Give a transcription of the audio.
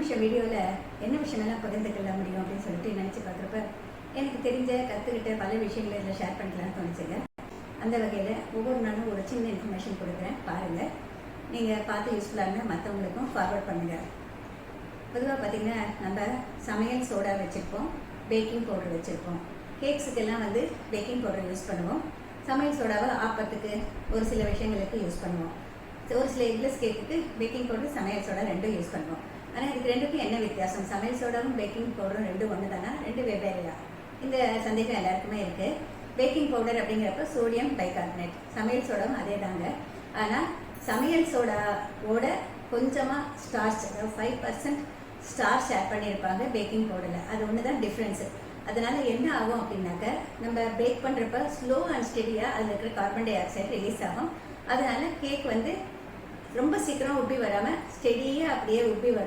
நிமிஷம் வீடியோவில் என்ன விஷயமெல்லாம் பகிர்ந்துக்கொள்ள முடியும் அப்படின்னு சொல்லிட்டு நினச்சி பார்க்குறப்ப எனக்கு தெரிஞ்ச கற்றுக்கிட்ட பல விஷயங்களை இதில் ஷேர் பண்ணிக்கலாம்னு தோணுச்சுங்க. அந்த வகையில் ஒவ்வொரு நாளும் ஒரு சின்ன இன்ஃபர்மேஷன் கொடுக்குறேன். பாருங்கள் நீங்கள் பார்த்து யூஸ்ஃபுல்லாக இருந்தால் மற்றவங்களுக்கும் ஃபார்வர்ட் பண்ணுங்கள் பொதுவாக பார்த்தீங்கன்னா நம்ம சமையல் சோடா வச்சுருப்போம் பேக்கிங் பவுடர் வச்சுருப்போம். கேக்ஸுக்கெல்லாம் வந்து பேக்கிங் பவுடர் யூஸ் பண்ணுவோம். சமையல் சோடாவை ஆப்பத்துக்கு ஒரு சில விஷயங்களுக்கு யூஸ் பண்ணுவோம். ஒரு சில எக்லஸ் கேக்குக்கு பேக்கிங் பவுடர் சமையல் சோடா ரெண்டும் யூஸ் பண்ணுவோம். ஆனால் இதுக்கு ரெண்டுக்கும் என்ன வித்தியாசம்? சமையல் சோடாவும் பேக்கிங் பவுடரும் ரெண்டும் ஒன்று தானா ரெண்டு வெவ்வேறையா? இந்த சந்தேகம் எல்லாருக்குமே இருக்குது பேக்கிங் பவுடர் அப்படிங்கிறப்ப சோடியம் பைகார்பனேட் சமையல் சோடாவும் அதே தாங்க ஆனால் சமையல் சோடாவோட கொஞ்சமாக ஸ்டார்ச் அதாவது ஃபைவ் பர்சன்ட் ஸ்டார்ச் ஆட் பண்ணியிருப்பாங்க பேக்கிங் பவுடரில் அது ஒன்று தான் டிஃப்ரென்ஸு அதனால் என்ன ஆகும் அப்படின்னாக்க நம்ம பேக் பண்ணுறப்ப ஸ்லோ அண்ட் ஸ்டெடியாக அதில் இருக்கிற கார்பன் டை ஆக்சைடு ரிலீஸ் ஆகும். அதனால் கேக் வந்து ரொம்ப சீக்கிரம் உப்பி வராமல் ஸ்டெடியாக அப்படியே உப்பி வரும்.